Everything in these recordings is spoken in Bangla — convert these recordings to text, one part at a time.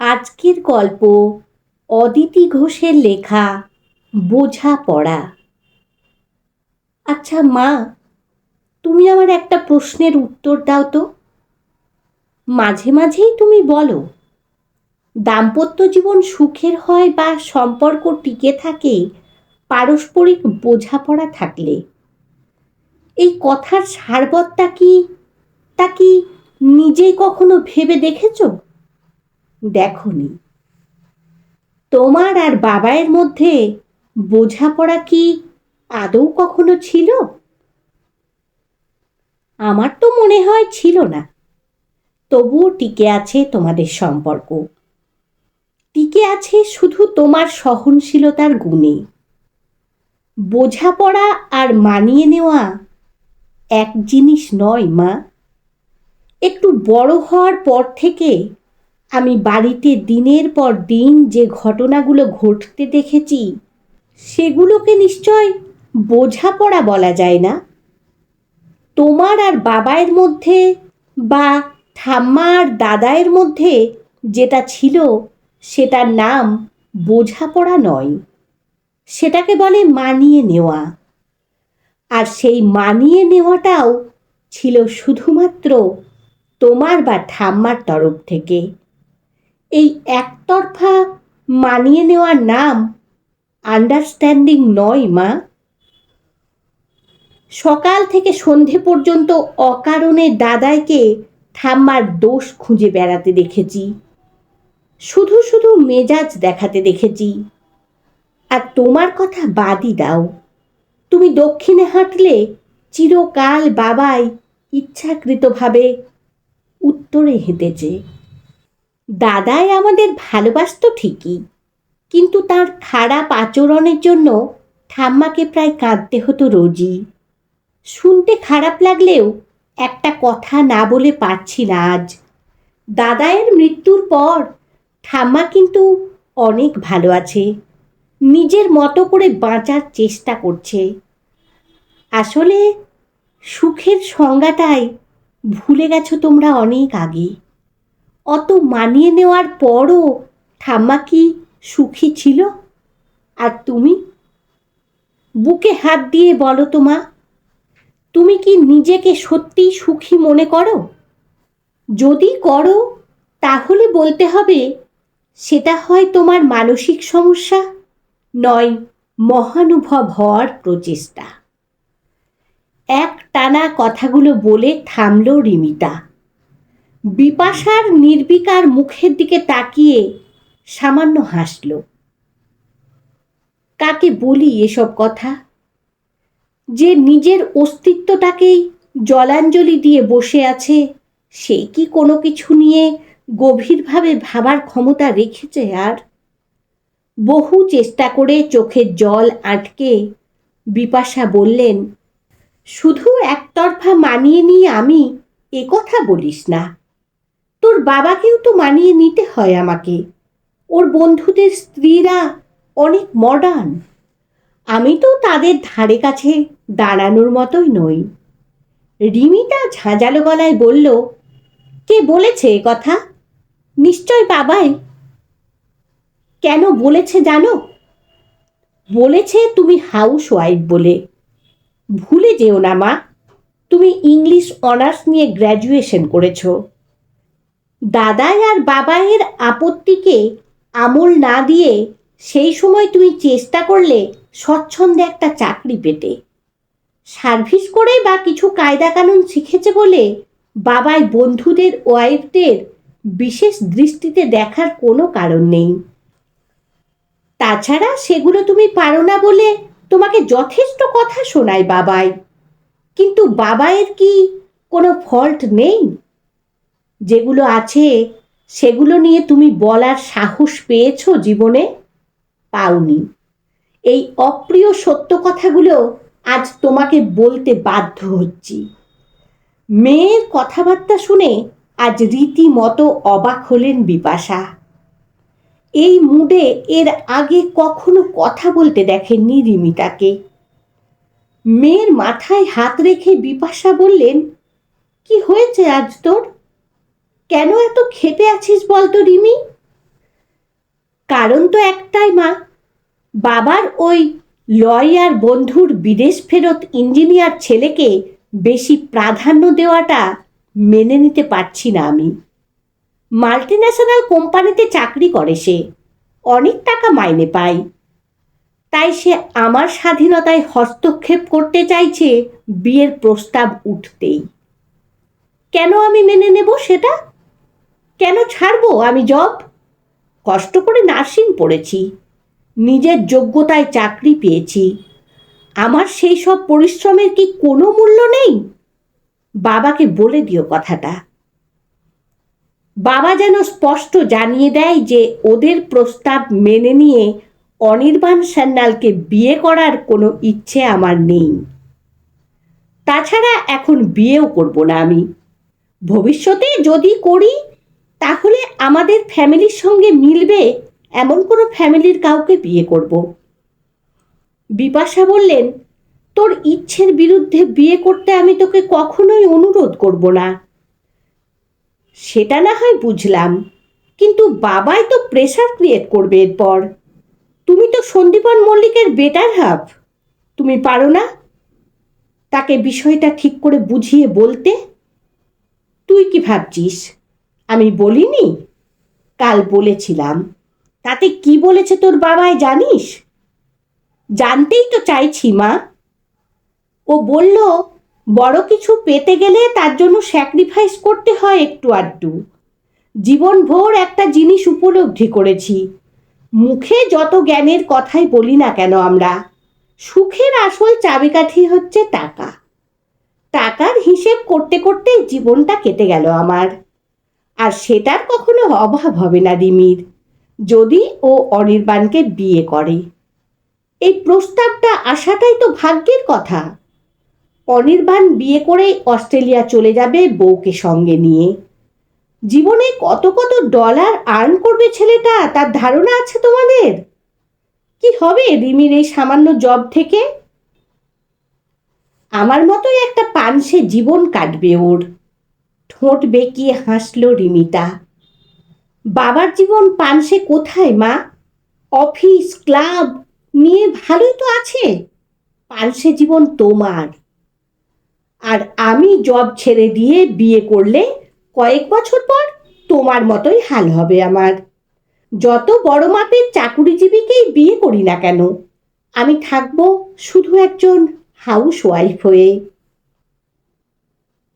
আজকের গল্প অদিতি ঘোষের লেখা বোঝা পড়া। আচ্ছা মা, তুমি আমার একটা প্রশ্নের উত্তর দাও তো। মাঝে মাঝেই তুমি বলো, দাম্পত্য জীবন সুখের হয় বা সম্পর্ক টিকে থাকে পারস্পরিক বোঝাপড়া থাকলে। এই কথার সারবত্তা কি, তা কি নিজেই কখনো ভেবে দেখেছ? দেখনি। তোমার আর বাবায়ের মধ্যে বোঝাপড়া কি আদৌ কখনো ছিল? আমার তো মনে হয় ছিল না। তবুও টিকে আছে তোমাদের সম্পর্ক। টিকে আছে শুধু তোমার সহনশীলতার গুণে। বোঝাপড়া আর মানিয়ে নেওয়া এক জিনিস নয় মা। একটু বড় হওয়ার পর থেকে আমি বাড়িতে দিনের পর দিন যে ঘটনাগুলো ঘটতে দেখেছি, সেগুলোকে নিশ্চয় বোঝাপড়া বলা যায় না। তোমার আর বাবায়ের মধ্যে বা ঠাম্মা আর দাদায়ের মধ্যে যেটা ছিল, সেটার নাম বোঝাপড়া নয়। সেটাকে বলে মানিয়ে নেওয়া। আর সেই মানিয়ে নেওয়াটাও ছিল শুধুমাত্র তোমার বা ঠাম্মার তরফ থেকে। এই একতরফা মানিয়ে নেওয়ার নাম আন্ডারস্ট্যান্ডিং নয়, মা। সকাল থেকে সন্ধে পর্যন্ত অকারণে দাদাইকে ঠাম্মার দোষ খুঁজে বেড়াতে দেখেছি। শুধু শুধু মেজাজ দেখাতে দেখেছি। আর তোমার কথা বাদই দাও। তুমি দক্ষিণে হাঁটলে চিরকাল বাবাই ইচ্ছাকৃতভাবে উত্তরে হেঁটেছে। দাদাই আমাদের ভালোবাসত ঠিকই, কিন্তু তার খারাপ আচরণের জন্য ঠাম্মাকে প্রায় কাঁদতে হতো রোজই। শুনতে খারাপ লাগলেও একটা কথা না বলে পারছি না আজ। দাদায়ের মৃত্যুর পর ঠাম্মা কিন্তু অনেক ভালো আছে, নিজের মতো করে বাঁচার চেষ্টা করছে। আসলে সুখের সংজ্ঞাটাই ভুলে গেছো তোমরা অনেক আগে। অত মানিয়ে নেওয়ার পরও ঠাম্মা কি সুখী ছিল? আর তুমি? বুকে হাত দিয়ে বলো তো মা, তুমি কি নিজেকে সত্যি সুখী মনে করো? যদি করো, তাহলে বলতে হবে, সেটা হয় তোমার মানসিক সমস্যা, নয় মহানুভব হওয়ার প্রচেষ্টা। এক টানা কথাগুলো বলে থামল রিমিতা। বিপাশার নির্বিকার মুখের দিকে তাকিয়ে সামান্য হাসল। কাকে বলি এসব কথা? যে নিজের অস্তিত্বটাকেই জলাঞ্জলি দিয়ে বসে আছে, সে কি কোনো কিছু নিয়ে গভীরভাবে ভাবার ক্ষমতা রেখেছে আর? বহু চেষ্টা করে চোখের জল আটকে বিপাশা বললেন, শুধু একতরফা মানিয়ে নিয়ে আমি এ কথা বলিস না। তোর বাবাকেও তো মানিয়ে নিতে হয় আমাকে। ওর বন্ধুদের স্ত্রীরা অনেক মডার্ন আমি তো তাদের ধারে কাছে দাঁড়ানোর মতোই নই। রিমিতা ঝাঁঝালো গলায় বলল, কে বলেছে এ কথা? নিশ্চয় বাবাই? কেন বলেছে জানো? বলেছে তুমি হাউস ওয়াইফ বলে। ভুলে যেও না মা, তুমি ইংলিশ অনার্স নিয়ে গ্র্যাজুয়েশন করেছ। দাদাই আর বাবাইয়ের আপত্তিকে আমল না দিয়ে সেই সময় তুমি চেষ্টা করলে স্বচ্ছন্দে একটা চাকরি পেতে। সার্ভিস করেই বা কিছু কায়দা কানুন শিখেছে বলে বাবাই বন্ধুদের, ওয়াইফদের বিশেষ দৃষ্টিতে দেখার কোনো কারণ নেই। তাছাড়া সেগুলো তুমি পারো না বলে তোমাকে যথেষ্ট কথা শোনায় বাবাই। কিন্তু বাবাইয়ের কি কোনো ফল্ট নেই? যেগুলো আছে, সেগুলো নিয়ে তুমি বলার সাহস পেয়েছ জীবনে? পাওনি। এই অপ্রিয় সত্য কথাগুলো আজ তোমাকে বলতে বাধ্য হচ্ছি। মেয়ের কথাবার্তা শুনে আজ রীতিমতো অবাক হলেন বিপাশা। এই মুডে এর আগে কখনো কথা বলতে দেখেননি রিমিতাকে। মেয়ের মাথায় হাত রেখে বিপাশা বললেন, কি হয়েছে আজ তোর? কেন এত খেপে আছিস বলতো রিমি? কারণ তো একটাই মা, বাবার ওই লয়ার বন্ধুর বিদেশ ফেরত ইঞ্জিনিয়ার ছেলেকে বেশি প্রাধান্য দেওয়াটা মেনে নিতে পারছি না আমি। মাল্টিন্যাশনাল কোম্পানিতে চাকরি করে সে, অনেক টাকা মাইনে পায়। তাই সে আমার স্বাধীনতায় হস্তক্ষেপ করতে চাইছে বিয়ের প্রস্তাব উঠতেই। কেন আমি মেনে নেব সেটা? কেন ছাড়বো আমি জব? কষ্ট করে নার্সিং পড়েছি। নিজের যোগ্যতায় চাকরি পেয়েছি। আমার সেই সব পরিশ্রমের কি কোনো মূল্য নেই? বাবাকে বলে দিও কথাটা। বাবা যেন স্পষ্ট জানিয়ে দেয় যে ওদের প্রস্তাব মেনে নিয়ে অনির্বাণ সান্যালকে বিয়ে করার কোনো ইচ্ছে আমার নেই। তাছাড়া এখন বিয়েও করব না আমি। ভবিষ্যতে যদি করি তাহলে আমাদের ফ্যামিলির সঙ্গে মিলবে? এমন কোনো ফ্যামিলির কাউকে বিয়ে করব। বিপাশা বললেন, তোর ইচ্ছের বিরুদ্ধে বিয়ে করতে আমি তোকে কখনোই অনুরোধ করব না। সেটা না হয় বুঝলাম, কিন্তু বাবাই তো প্রেশার ক্রিয়েট করবে এরপর। তুমি তো সন্দীপন মল্লিকের বেটার হাফ তুমি পারো না? তাকে বিষয়টা ঠিক করে বুঝিয়ে বলতে, তুই কি ভাবছিস? আমি বলিনি? কাল বলেছিলাম। তাতে কি বলেছে তোর বাবাই জানিস? জানতেই তো চাইছি, মা। ও বলল, বড় কিছু পেতে গেলে তার জন্য স্যাক্রিফাইস করতে হয় একটু আধটু। জীবনভর একটা জিনিস উপলব্ধি করেছি। মুখে যত জ্ঞানের কথাই বলি না কেন আমরা, সুখের আসল চাবিকাঠি হচ্ছে টাকা। টাকার হিসেব করতে করতে জীবনটা কেটে গেল আমার। আর সেটার কখনো অভাব হবে না রিমির যদি ও অনির্বাণকে বিয়ে করে। এই প্রস্তাবটা আসাটাই তো ভাগ্যের কথা। অনির্বাণ বিয়ে করেই অস্ট্রেলিয়া চলে যাবে বউকে সঙ্গে নিয়ে। জীবনে কত কত ডলার আর্ন করবে ছেলেটা, তার ধারণা আছে তোমাদের? কি হবে রিমির এই সামান্য জব থেকে? আমার মতোই একটা পানসে জীবন কাটবে ওর। ঠোঁট বেঁকিয়ে হাসল রিমিতা। বাবার জীবন পানসে কোথায়, মা? অফিস, ক্লাব নিয়ে ভালোই তো আছে। পানসে জীবন তোমার। আর আমি জব ছেড়ে দিয়ে বিয়ে করলে কয়েক বছর পর তোমার মতোই হাল হবে আমার। যত বড় মাপের চাকুরিজীবীকেই বিয়ে করি না কেন, আমি থাকব শুধু একজন হাউস ওয়াইফ হয়ে।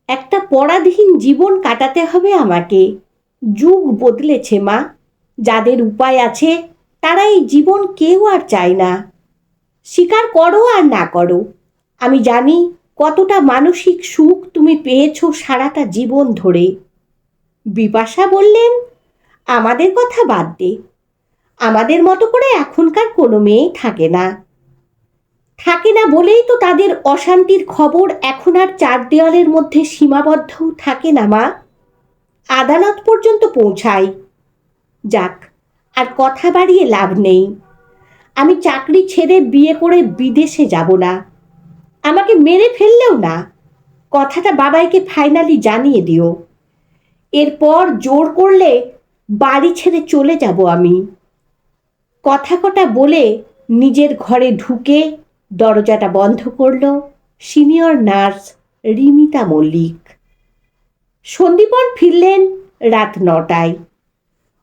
একটা পরাধীন জীবন কাটাতে হবে আমাকে। যুগ বদলেছে মা। যাদের উপায় আছে তারা এই জীবন কেউ আর চায় না। স্বীকার করো আর না করো। আমি জানি কতটা মানসিক সুখ তুমি পেয়েছ সারাটা জীবন ধরে। বিপাশা বললেন, আমাদের কথা বাদ দে। আমাদের মতো করে এখনকার কোনো মেয়েই থাকে না। থাকে না বলেই তো তাদের অশান্তির খবর এখন আর চার দেওয়ালের মধ্যে সীমাবদ্ধ থাকে না, মা। আদালত পর্যন্ত পৌঁছাই। যাক, আর কথা বাড়িয়ে লাভ নেই। আমি চাকরি ছেড়ে বিয়ে করে বিদেশে যাব না। আমাকে মেরে ফেললেও না। কথাটা বাবাইকে ফাইনালি জানিয়ে দিও। এরপর জোর করলে বাড়ি ছেড়ে চলে যাব আমি। কথা কটা বলে নিজের ঘরে ঢুকে দরজাটা বন্ধ করল সিনিয়র নার্স রিমিতা মল্লিক। সন্দীপন ফিরলেন রাত নটায়।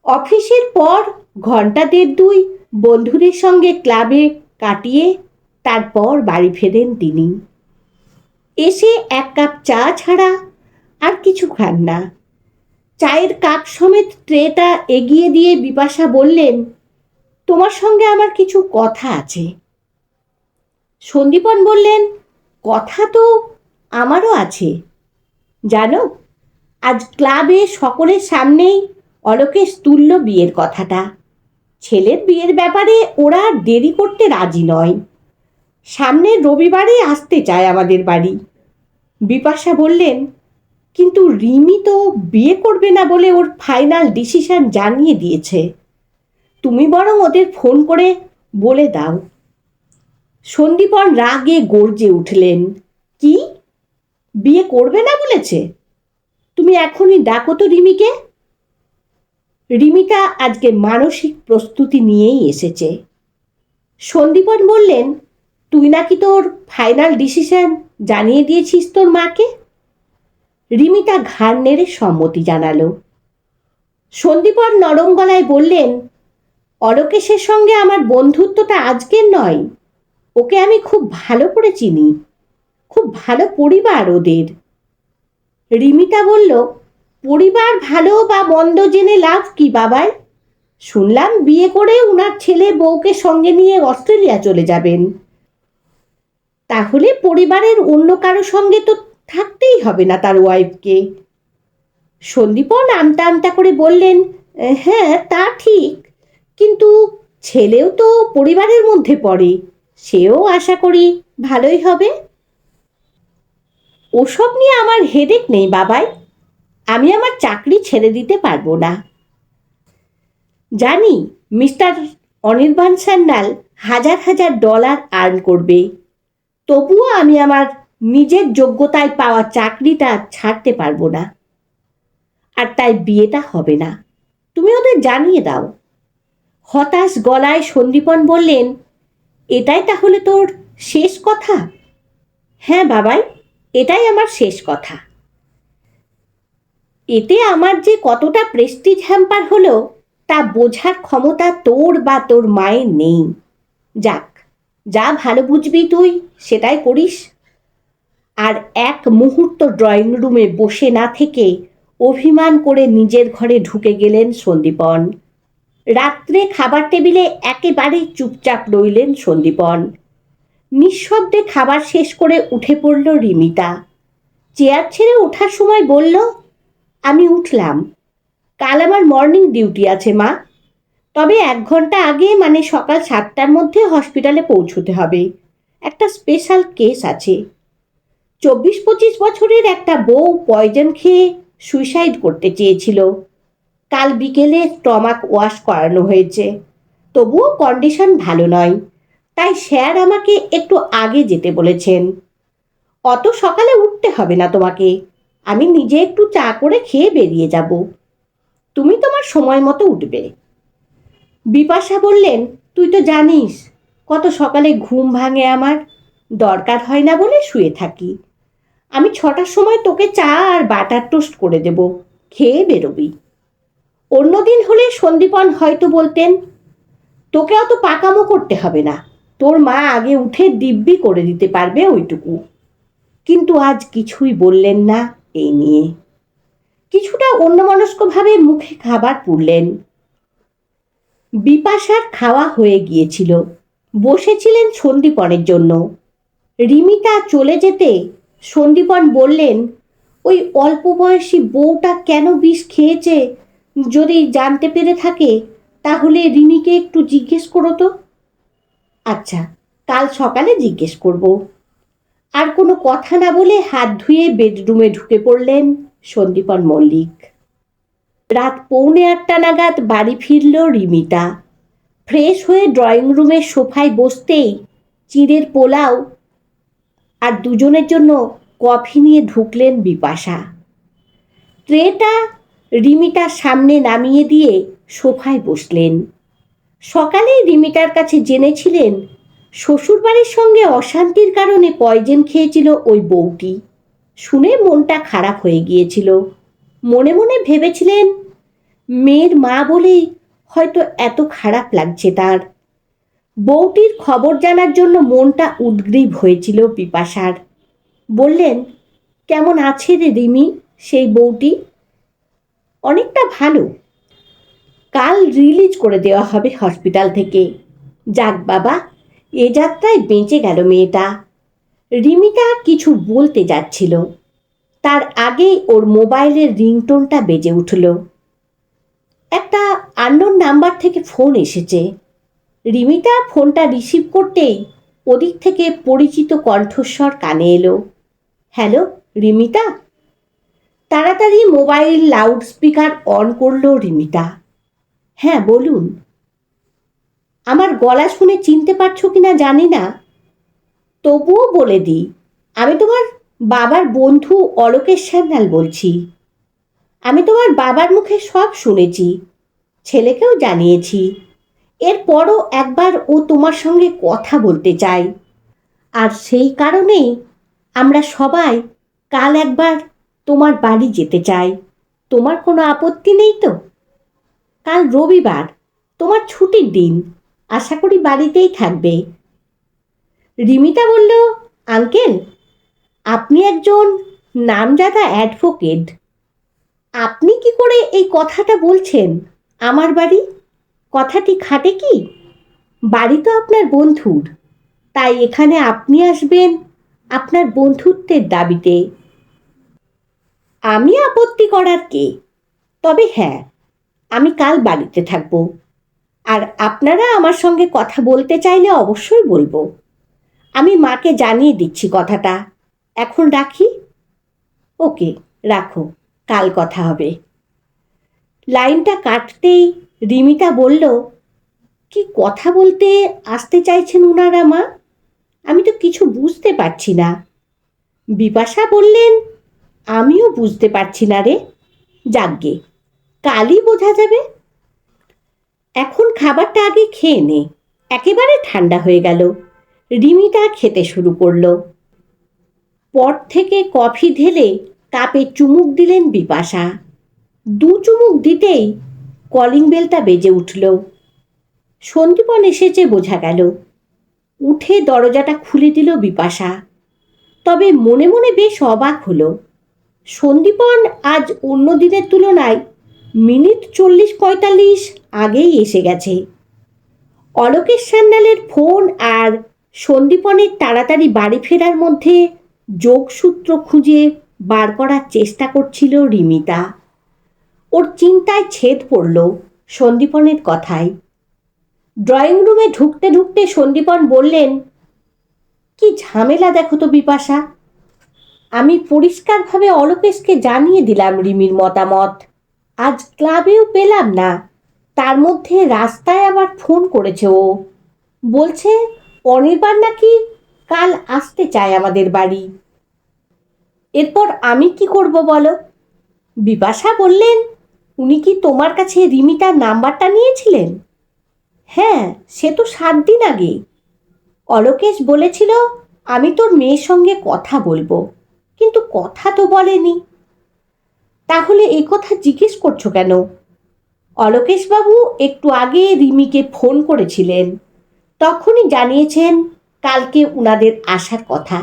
অফিসের পর ঘণ্টা দেড় দুই বন্ধুদের সঙ্গে ক্লাবে কাটিয়ে তারপর বাড়ি ফেরেন তিনি। এসে এক কাপ চা ছাড়া আর কিছু খান না। চায়ের কাপ সমেত ট্রেটা এগিয়ে দিয়ে বিপাশা বললেন, তোমার সঙ্গে আমার কিছু কথা আছে। সন্দীপন বললেন, কথা তো আমারও আছে। জানো, আজ ক্লাবে সকলের সামনেই অলোকেশ তুল্য বিয়ের কথাটা। ছেলের বিয়ের ব্যাপারে ওরা দেরি করতে রাজি নয়। সামনের রবিবারে আসতে চায় আমাদের বাড়ি। বিপাশা বললেন, কিন্তু রিমি তো বিয়ে করবে না বলে ওর ফাইনাল ডিসিশন জানিয়ে দিয়েছে। তুমি বরং ওদের ফোন করে বলে দাও। সন্দীপন রাগে গর্জে উঠলেন, কি? বিয়ে করবে না বলেছে? তুমি এখনই ডাকো তো রিমিকে। রিমিতা আজকে মানসিক প্রস্তুতি নিয়েই এসেছে। সন্দীপন বললেন, তুই নাকি তোর ফাইনাল ডিসিশন জানিয়ে দিয়েছিস তোর মাকে? রিমিতা ঘাড় নেড়ে সম্মতি জানালো। সন্দীপন নরম গলায় বললেন অরকেশের সঙ্গে আমার বন্ধুত্বটা আজকের নয়। ওকে আমি খুব ভালো করে চিনি। খুব ভালো পরিবার ওদের। রিমিতা বলল, পরিবার ভালো বা মন্দ জেনে লাভ কি বাবাই? শুনলাম বিয়ে করে উনার ছেলে বউকে সঙ্গে নিয়ে অস্ট্রেলিয়া চলে যাবেন। তাহলে পরিবারের অন্য কারও সঙ্গে তো থাকতেই হবে না তার ওয়াইফকে সন্দীপন আমতা আমতা করে বললেন হ্যাঁ তা ঠিক। কিন্তু ছেলেও তো পরিবারের মধ্যে পড়ে। সেও আশা করি ভালোই হবে। ওসব নিয়ে আমার হেডেক নেই বাবাই। আমি আমার চাকরি ছেড়ে দিতে পারব না। জানি মিস্টার অনির্বাণ সান্যাল হাজার হাজার ডলার আর্ন করবে। তবুও আমি আমার নিজের যোগ্যতায় পাওয়া চাকরিটা ছাড়তে পারব না। আর তাই বিয়েটা হবে না। তুমি ওদের জানিয়ে দাও। হতাশ গলায় সন্দীপন বললেন এটাই তাহলে তোর শেষ কথা? হ্যাঁ বাবাই, এটাই আমার শেষ কথা। এতে আমার যে কতটা প্রেস্টিজ হ্যাম্পার হলো, তা বোঝার ক্ষমতা তোর বা তোর মায়ের নেই। যাক, যা ভালো বুঝবি তুই, সেটাই করিস। আর এক মুহূর্ত ড্রয়িং রুমে বসে না থেকে অভিমান করে নিজের ঘরে ঢুকে গেলেন সন্দীপন। রাত্রে খাবার টেবিলে একেবারে চুপচাপ রইলেন সন্দীপন। নিঃশব্দে খাবার শেষ করে উঠে পড়ল রিমিতা। চেয়ার ছেড়ে ওঠার সময় বলল, আমি উঠলাম। কাল আমার মর্নিং ডিউটি আছে, মা। তবে এক ঘণ্টা আগে মানে সকাল সাতটার মধ্যে হসপিটালে পৌঁছতে হবে। একটা স্পেশাল কেস আছে। চব্বিশ পঁচিশ বছরের একটা বউ পয়জন খেয়ে সুইসাইড করতে চেয়েছিল। কাল বিকেলে স্টমাক ওয়াশ করানো হয়েছে। তবুও কন্ডিশন ভালো নয়। তাই স্যার আমাকে একটু আগে যেতে বলেছেন। অত সকালে উঠতে হবে না তোমাকে। আমি নিজে একটু চা করে খেয়ে বেরিয়ে যাব। তুমি তোমার সময় মতো উঠবে। বিপাশা বললেন, তুই তো জানিস, কত সকালে ঘুম ভাঙে আমার। দরকার হয় না বলে শুয়ে থাকি। আমি ছটার সময় তোকে চা আর বাটার টোস্ট করে দেব। খেয়ে বেরোবি। অন্যদিন হলে সন্দীপন হয়তো বলতেন, তোকে অত পাকামো করতে হবে না। তোর মা আগে উঠে দিব্যি করে দিতে পারবে ওইটুকু। কিন্তু আজ কিছুই বললেন না এই নিয়ে। কিছুটা অন্যমনস্কভাবে মুখে খাবার পুরলেন বিপাশার খাওয়া হয়ে গিয়েছিল। বসেছিলেন সন্দীপনের জন্য। রিমিতা চলে যেতে সন্দীপন বললেন, ওই অল্প বয়সী বউটা কেন বিষ খেয়েছে? যদি জানতে পেরে থাকে, তাহলে রিমিকে একটু জিজ্ঞেস করো তো। আচ্ছা কাল সকালে জিজ্ঞেস করব। আর কোনো কথা না বলে হাত ধুয়ে বেডরুমে ঢুকে পড়লেন সন্দীপন মল্লিক। রাত পৌনে আটটা নাগাদ বাড়ি ফিরল রিমিতা। ফ্রেশ হয়ে ড্রয়িং রুমের সোফায় বসতেই চিঁড়ের পোলাও আর দুজনের জন্য কফি নিয়ে ঢুকলেন বিপাশা। ট্রেটা রিমিটার সামনে নামিয়ে দিয়ে সোফায় বসলেন। সকালেই রিমিটার কাছে জেনেছিলেন, শ্বশুরবাড়ির সঙ্গে অশান্তির কারণে পয়জেন খেয়েছিল ওই বউটি। শুনে মনটা খারাপ হয়ে গিয়েছিল। মনে মনে ভেবেছিলেন, মেয়ের মা বলেই হয়তো এত খারাপ লাগছে তার। বউটির খবর জানার জন্য মনটা উদ্গ্রীব হয়েছিল পিপাসার। বললেন, কেমন আছে রে রিমি, সেই বউটি? অনেকটা ভালো। কাল রিলিজ করে দেওয়া হবে হসপিটাল থেকে। যাক বাবা, এ যাত্রায় বেঁচে গেল মেয়েটা। রিমিতা কিছু বলতে যাচ্ছিল। তার আগেই ওর মোবাইলের রিংটোনটা বেজে উঠল। একটা আন্নোর নাম্বার থেকে ফোন এসেছে। রিমিতা ফোনটা রিসিভ করতেই ওদিক থেকে পরিচিত কণ্ঠস্বর কানে এলো। হ্যালো রিমিতা? তাড়াতাড়ি মোবাইল লাউড স্পিকার অন করল রিমিতা। হ্যাঁ বলুন। আমার গলা শুনে চিনতে পারছ কি না জানি না। তবুও বলে দিই, আমি তোমার বাবার বন্ধু অলোকেশ সান্যাল বলছি। আমি তোমার বাবার মুখে সব শুনেছি, ছেলেকেও জানিয়েছি। এরপরও একবার ও তোমার সঙ্গে কথা বলতে চাই আর সেই কারণেই আমরা সবাই কাল একবার তোমার বাড়ি যেতে চাই। তোমার কোনো আপত্তি নেই তো? কাল রবিবার, তোমার ছুটির দিন। আশা করি বাড়িতেই থাকবে। রিমিতা বলল, আঙ্কেল, আপনি একজন নামজাদা অ্যাডভোকেট। আপনি কি করে এই কথাটা বলছেন? আমার বাড়ি? কথাটি খাটে কি? বাড়ি তো আপনার বন্ধুর। তাই এখানে আপনি আসবেন আপনার বন্ধুত্বের দাবিতে। আমি আপত্তি করার কে? তবে হ্যাঁ আমি কাল বাড়িতে থাকব। আর আপনারা আমার সঙ্গে কথা বলতে চাইলে অবশ্যই বলব। আমি মাকে জানিয়ে দিচ্ছি কথাটা। এখন রাখি? ওকে, রাখো। কাল কথা হবে। লাইনটা কাটতেই রিমিতা বলল, কি কথা বলতে আসতে চাইছেন উনারা মা? আমি তো কিছু বুঝতে পারছি না। বিপাশা বললেন আমিও বুঝতে পারছি না রে। যাগ্গে কালই বোঝা যাবে। এখন খাবারটা আগে খেয়ে নে, একেবারে ঠান্ডা হয়ে গেল। রিমিটা খেতে শুরু করল। পট থেকে কফি ঢেলে কাপে চুমুক দিলেন বিপাশা। দু চুমুক দিতেই কলিং বেলটা বেজে উঠল। সন্দীপন এসেছে বোঝা গেল। উঠে দরজাটা খুলে দিল বিপাশা। তবে মনে মনে বেশ অবাক হলো। সন্দীপন আজ অন্য দিনের তুলনায় মিনিট চল্লিশ পঁয়তাল্লিশ আগেই এসে গেছে। অলোকেশ সান্যালের ফোন আর সন্দীপনের তাড়াতাড়ি বাড়ি ফেরার মধ্যে যোগসূত্র খুঁজে বার করার চেষ্টা করছিল রিমিতা। ওর চিন্তায় ছেদ পড়ল সন্দীপনের কথায়। ড্রয়িং রুমে ঢুকতে ঢুকতে সন্দীপন বললেন, কি ঝামেলা দেখো তো বিপাশা আমি পরিষ্কারভাবে অলোকেশকে জানিয়ে দিলাম রিমির মতামত। আজ ক্লাবেও পেলাম না। তার মধ্যে রাস্তায় আবার ফোন করেছে ও। বলছে, অনির্বাণ নাকি কাল আসতে চায় আমাদের বাড়ি। এরপর আমি কি করব বলো? বিপাশা বললেন, উনি কি তোমার কাছে রিমিতার নাম্বারটা নিয়েছিলেন? হ্যাঁ সে তো সাত দিন আগে। অলোকেশ বলেছিল, আমি তোর মেয়ের সঙ্গে কথা বলব। কিন্তু কথা তো বলেনি। তাহলে এই কথা জিজ্ঞেস করছ কেন? অলোকেশবাবু একটু আগে রিমিকে ফোন করেছিলেন। তখনই জানিয়েছেন কালকে উনাদের আসার কথা।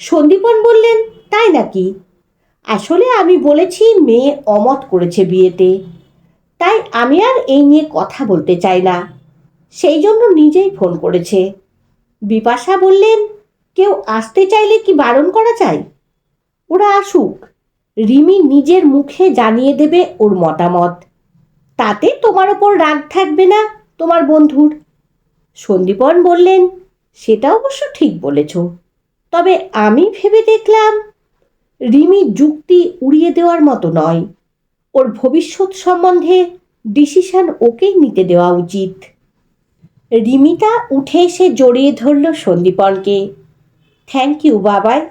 সন্দীপন বললেন, তাই নাকি? আসলে আমি বলেছি মেয়ে অমত করেছে বিয়েতে। তাই আমি আর এই নিয়ে কথা বলতে চাই না। সেই জন্য নিজেই ফোন করেছে। বিপাশা বললেন, কেউ আসতে চাইলে কি বারণ করা চাই ওরা আসুক। রিমি নিজের মুখে জানিয়ে দেবে ওর মতামত। তাতে তোমার ওপর রাগ থাকবে না, তোমার বন্ধুর। সন্দীপন বললেন, সেটা অবশ্য ঠিক বলেছ। তবে আমি ভেবে দেখলাম, রিমি যুক্তি উড়িয়ে দেওয়ার মতো নয়। ওর ভবিষ্যৎ সম্বন্ধে ডিসিশন ওকেই নিতে দেওয়া উচিত। রিমিতা উঠে এসে জড়িয়ে ধরল সন্দীপনকে। Thank you, Babai.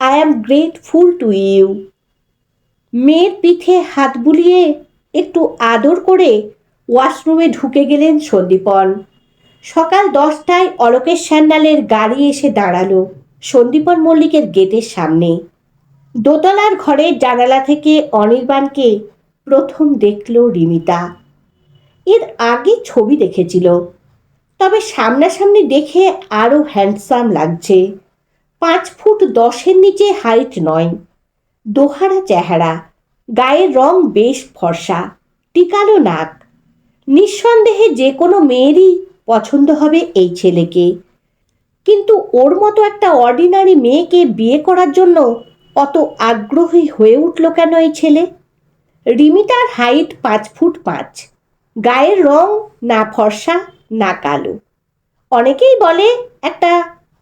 I am grateful to you মেয়ের পিঠে হাত বুলিয়ে একটু আদর করে ওয়াশরুমে ঢুকে গেলেন সন্দীপন। সকাল দশটায় অলোকেশ স্যান্ডালের গাড়ি এসে দাঁড়াল সন্দীপন মল্লিকের গেটের সামনে। দোতলার ঘরের জানালা থেকে অনির্বাণকে প্রথম দেখল রিমিতা। এর আগে ছবি দেখেছিল, তবে সামনাসামনি দেখে আরও হ্যান্ডসাম লাগছে। পাঁচ ফুট দশের নিচে হাইট নয়। দোহারা চেহারা গায়ের রং বেশ ফর্সা, টিকালো নাক। নিঃসন্দেহে যে কোনো মেয়েরই পছন্দ হবে এই ছেলেকে। কিন্তু ওর মতো একটা অর্ডিনারি মেয়েকে বিয়ে করার জন্য অত আগ্রহী হয়ে উঠল কেন এই ছেলে? রিমিতার হাইট পাঁচ ফুট পাঁচ, গায়ের রং না ফর্সা না কালো। অনেকেই বলে একটা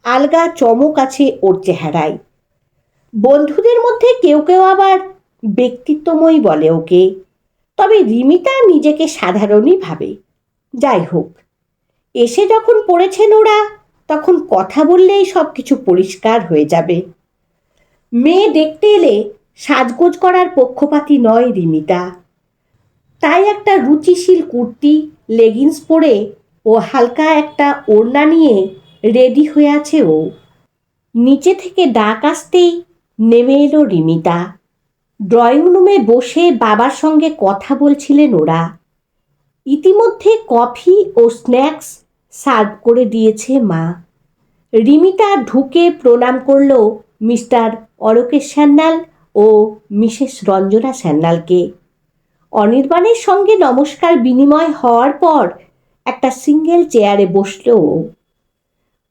আলগা চমক আছে ওর চেহারায়। বন্ধুদের মধ্যে কেউ কেউ আবার ব্যক্তিত্বময়ী বলে ওকে। তবে রিমিতা নিজেকে সাধারণই ভাবে। যাই হোক, এসে যখন পড়েছেন ওরা, তখন কথা বললেই সব কিছু পরিষ্কার হয়ে যাবে। মেয়ে দেখতে এলে সাজগোজ করার পক্ষপাতী নয় রিমিতা। তাই একটা রুচিশীল কুর্তি, লেগিংস পরে ও হালকা একটা ওড়না নিয়ে রেডি হয়ে আছে ও। নিচে থেকে ডাক আসতেই নেমে এলো রিমিতা। ড্রয়িং রুমে বসে বাবার সঙ্গে কথা বলছিলেন ওরা। ইতিমধ্যে কফি ও স্ন্যাক্স সার্ভ করে দিয়েছে মা। রিমিতা ঢুকে প্রণাম করল মিস্টার অলোকেশ সান্যাল ও মিসেস রঞ্জনা সান্যালকে অনির্বাণের সঙ্গে নমস্কার বিনিময় হওয়ার পর একটা সিঙ্গেল চেয়ারে বসল ও।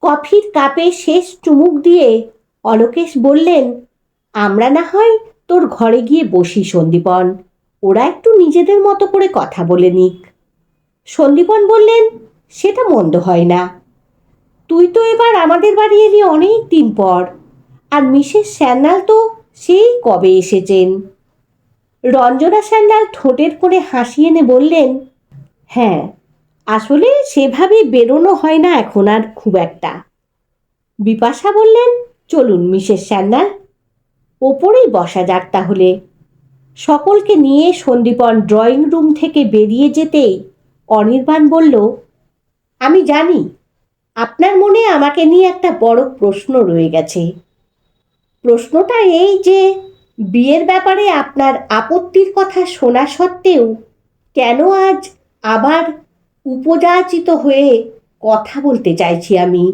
কফির কাপে শেষ চুমুক দিয়ে অলোকেশ বললেন, আমরা না হয় তোর ঘরে গিয়ে বসি, সন্দীপন। ওরা একটু নিজেদের মতো করে কথা বলে নিক। সন্দীপন বললেন, সেটা মন্দ হয় না। তুই তো এবার আমাদের বাড়ি এলি অনেক দিন পর, আর মিসেস স্যান্ডাল তো সেই কবে এসেছেন? রঞ্জনা স্যান্ডাল ঠোঁটের করে হাসি এনে বললেন হ্যাঁ আসলে সেভাবে বেরোনো হয় না এখন আর খুব একটা। বিপাশা বললেন, চলুন মিসেস স্যান্ডাল, ওপরেই বসা যাক তাহলে। সকলকে নিয়ে সন্দীপন ড্রয়িং রুম থেকে বেরিয়ে যেতেই অনির্বাণ বলল, আমি জানি, আপনার মনে আমাকে নিয়ে একটা বড় প্রশ্ন রয়ে গেছে। প্রশ্নটা এই যে, বিয়ের ব্যাপারে আপনার আপত্তির কথা শোনা সত্ত্বেও কেন আজ আবার উপযাচিত হয়ে কথা বলতে চাইছি আমি।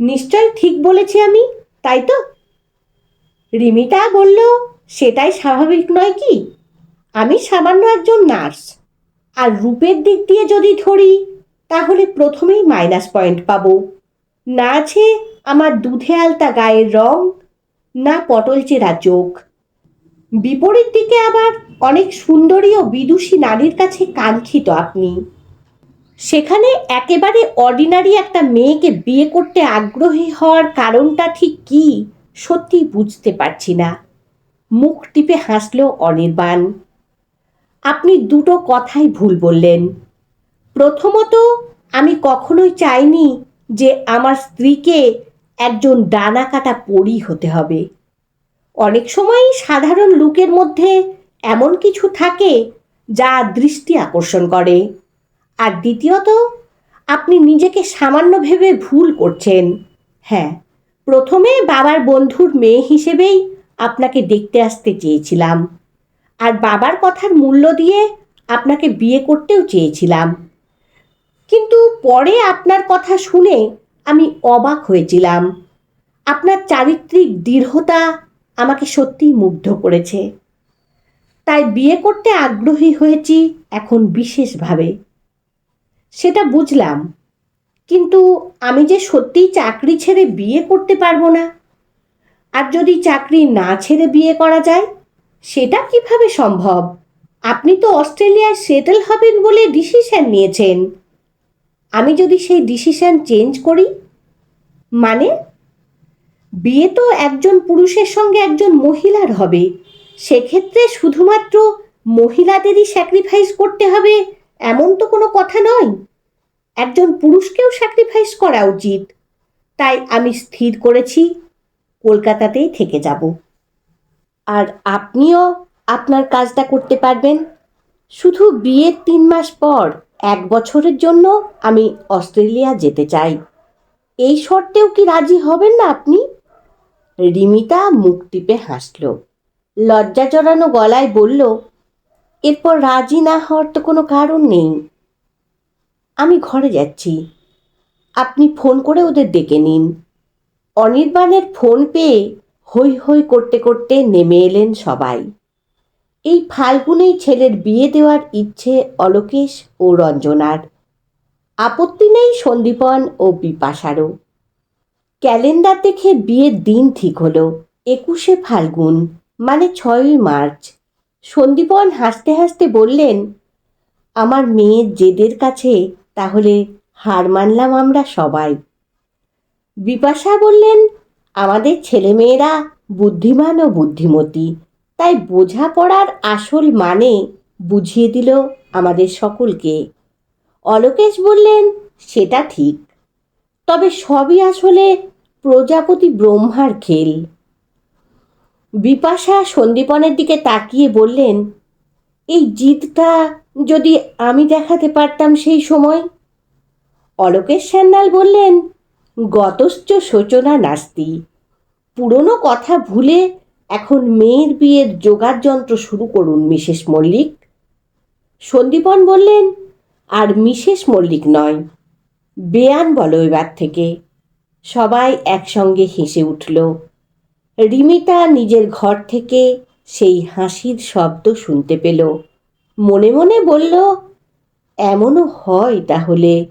নিশ্চয় ঠিক বলেছি আমি, তাই তো? রিমিতা বলল, সেটাই স্বাভাবিক নয় কি? আমি সামান্য একজন নার্স। আর রূপের দিক দিয়ে যদি ধরি, তাহলে প্রথমেই মাইনাস পয়েন্ট পাবো। না আছে আমার দুধে আলতা গায়ের রং, না পটল চেরা চোখ। বিপরীত দিকে আবার অনেক সুন্দরী ও বিদুষী নারীর কাছে কাঙ্ক্ষিত আপনি। সেখানে একেবারে অর্ডিনারি একটা মেয়েকে বিয়ে করতে আগ্রহী হওয়ার কারণটা ঠিক কি সত্যি বুঝতে পারছি না। মুখ টিপে হাসল অনির্বাণ। আপনি দুটো কথাই ভুল বললেন। প্রথমত, আমি কখনোই চাইনি যে আমার স্ত্রীকে একজন ডানা কাটা পরী হতে হবে। অনেক সময়ই সাধারণ লোকের মধ্যে এমন কিছু থাকে যা দৃষ্টি আকর্ষণ করে। আর দ্বিতীয়ত, আপনি নিজেকে সামান্য ভেবে ভুল করছেন। হ্যাঁ প্রথমে বাবার বন্ধুর মেয়ে হিসেবেই আপনাকে দেখতে আসতে চেয়েছিলাম। আর বাবার কথার মূল্য দিয়ে আপনাকে বিয়ে করতেও চেয়েছিলাম। কিন্তু পরে আপনার কথা শুনে আমি অবাক হয়েছিলাম। আপনার চারিত্রিক দৃঢ়তা আমাকে সত্যিই মুগ্ধ করেছে। তাই বিয়ে করতে আগ্রহী হয়েছি এখন বিশেষভাবে। সেটা বুঝলাম। কিন্তু আমি যে সত্যিই চাকরি ছেড়ে বিয়ে করতে পারব না, আর যদি চাকরি না ছেড়ে বিয়ে করা যায়, সেটা কীভাবে সম্ভব? আপনি তো অস্ট্রেলিয়ায় সেটেল হবেন বলে ডিসিশন নিয়েছেন। আমি যদি সেই ডিসিশন চেঞ্জ করি মানে? বিয়ে তো একজন পুরুষের সঙ্গে একজন মহিলার হবে, সেক্ষেত্রে শুধুমাত্র মহিলাদেরই স্যাক্রিফাইস করতে হবে এমন তো কোনো কথা নয়। একজন পুরুষকেও স্যাক্রিফাইস করা উচিত। তাই আমি স্থির করেছি, কলকাতাতেই থেকে যাব। আর আপনিও আপনার কাজটা করতে পারবেন। শুধু বিয়ের তিন মাস পর, এক বছরের জন্য আমি অস্ট্রেলিয়া যেতে চাই। এই শর্তেও কি রাজি হবেন না আপনি? রিমিতা মুখ টিপে হাসল। লজ্জা জড়ানো গলায় বলল এরপর রাজি না হওয়ার তো কোনো কারণ নেই। আমি ঘরে যাচ্ছি। আপনি ফোন করে ওদের ডেকে নিন। অনির্বাণের ফোন পেয়ে হৈ হৈ করতে করতে নেমে এলেন সবাই। এই ফাল্গুনেই ছেলের বিয়ে দেওয়ার ইচ্ছে অলোকেশ ও রঞ্জনার। আপত্তি নেই সন্দীপন ও বিপাশারও। ক্যালেন্ডার দেখে বিয়ের দিন ঠিক হলো, একুশে ফাল্গুন মানে ছয়ই মার্চ। সন্দীপন হাসতে হাসতে বললেন, আমার মেয়ের জেদের কাছে, তাহলে হার মানলাম আমরা সবাই। বিপাশা বললেন, আমাদের ছেলেমেয়েরা বুদ্ধিমান ও বুদ্ধিমতী, তাই বোঝাপড়ার আসল মানে বুঝিয়ে দিল আমাদের সকলকে। অলোকেশ বললেন, সেটা ঠিক, তবে সবই আসলে প্রজাপতি ব্রহ্মার খেল। বিপাশা সন্দীপনের দিকে তাকিয়ে বললেন, এই জিদটা যদি আমি দেখাতে পারতাম সেই সময়? অলোকেশ সান্যাল বললেন গতশ্চ শোচনা নাস্তি। পুরনো কথা ভুলে এখন মেয়ের বিয়ের জোগাড় যন্ত্র শুরু করুন, মিসেস মল্লিক। সন্দীপন বললেন, আর মিসেস মল্লিক নয়, বেয়ান বলো এবার থেকে। সবাই একসঙ্গে হেসে উঠল। রিমিতা নিজের ঘর থেকে সেই হাসির শব্দ শুনতে পেল। মনে মনে বলল, এমনও হয় তাহলে।